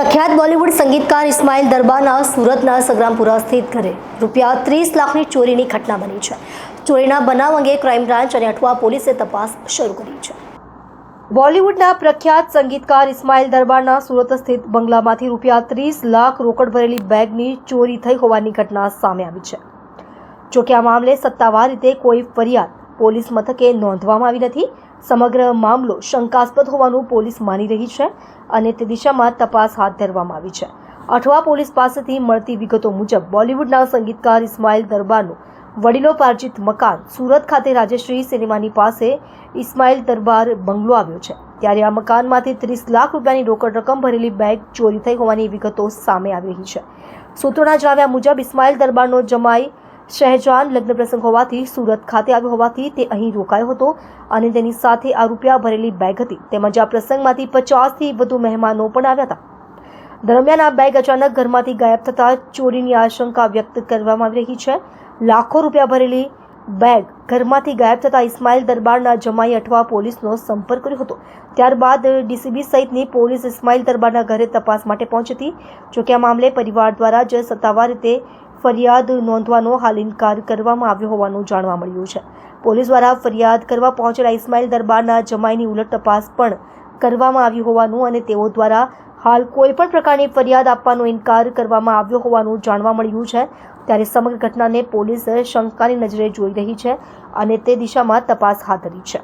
પ્રખ્યાત બોલિવૂડ સંગીતકાર ઇસ્માઇલ દરબારના સુરતના સગ્રામપુરા સ્થિત ઘરે. રૂપિયા ત્રીસ લાખની ચોરીની ઘટના બની છે. ચોરીના બનાવ અંગે ક્રાઇમ બ્રાન્ચ અને અઠવા પોલીસે તપાસ શરૂ કરી છે. બોલિવૂડના પ્રખ્યાત સંગીતકાર ઇસ્માઇલ દરબારના સુરત સ્થિત બંગલામાંથી રૂપિયા ત્રીસ લાખ રોકડ ભરેલી બેગની ચોરી થઈ હોવાની ઘટના સામે આવી છે. જોકે આ મામલે સત્તાવાર રીતે કોઈ ફરિયાદ પોલીસ મથકે નોંધવામાં આવી નથી. સમગ્ર મામલો શંકાસ્પદ હોવાનું પોલીસ માની રહી છે અને તે દિશામાં તપાસ હાથ ધરવામાં આવી છે. અઠવા પોલીસ પાસેથી મળતી વિગતો મુજબ બોલિવૂડના સંગીતકાર ઇસ્માઇલ દરબારનું વડીલો પાર્જિત મકાન સુરત ખાતે રાજેશ્રી સિનેમાની પાસે ઇસ્માઇલ દરબાર બંગલો આવ્યો છે. ત્યારે આ મકાનમાંથી ત્રીસ લાખ રૂપિયાની રોકડ રકમ ભરેલી બેગ ચોરી થઈ હોવાની વિગતો સામે આવી રહી છે. સૂત્રોના જણાવ્યા મુજબ ઇસ્માઇલ દરબારનો જમાઈ શહેજાન લગ્ન પ્રસંગ હોવાથી સુરત ખાતે આવ્યો હોવાથી તે અહીં રોકાયો હતો અને તેની સાથે આ રૂપિયા ભરેલી બેગ હતી. તેમજ આ પ્રસંગમાંથી પચાસથી વધુ મહેમાનો પણ આવ્યા હતા. દરમિયાન આ બેગ અચાનક ઘરમાંથી ગાયબ થતાં ચોરીની આશંકા વ્યક્ત કરવામાં આવી રહી છે. લાખો રૂપિયા ભરેલી બેગ ઘરમાંથી ગાયબ થતાં ઇસ્માઇલ દરબારના જમાઈ અઠવા પોલીસનો સંપર્ક કર્યો હતો. ત્યારબાદ ડીસીબી સહિતની પોલીસ ઇસ્માઇલ દરબારના ઘરે તપાસ માટે પહોંચી હતી. જોકે આ મામલે પરિવાર દ્વારા જ સત્તાવાર રીતે ફરિયાદ નોંધવાનો હાલ ઇનકાર કરવામાં આવ્યો હોવાનું જાણવા મળ્યું છે. પોલીસ દ્વારા ફરિયાદ કરવા પહોંચેલા ઇસ્માઇલ દરબારના જમાઈની ઉલટ તપાસ પણ કરવામાં આવી હોવાનું અને તેઓ દ્વારા હાલ કોઈ પણ પ્રકારની ફરિયાદ આપવાનો ઇનકાર કરવામાં આવ્યો હોવાનું જાણવા મળ્યું છે. ત્યારે સમગ્ર ઘટનાને પોલીસ શંકાની નજરે જોઈ રહી છે અને તે દિશામાં તપાસ હાથ ધરી છે.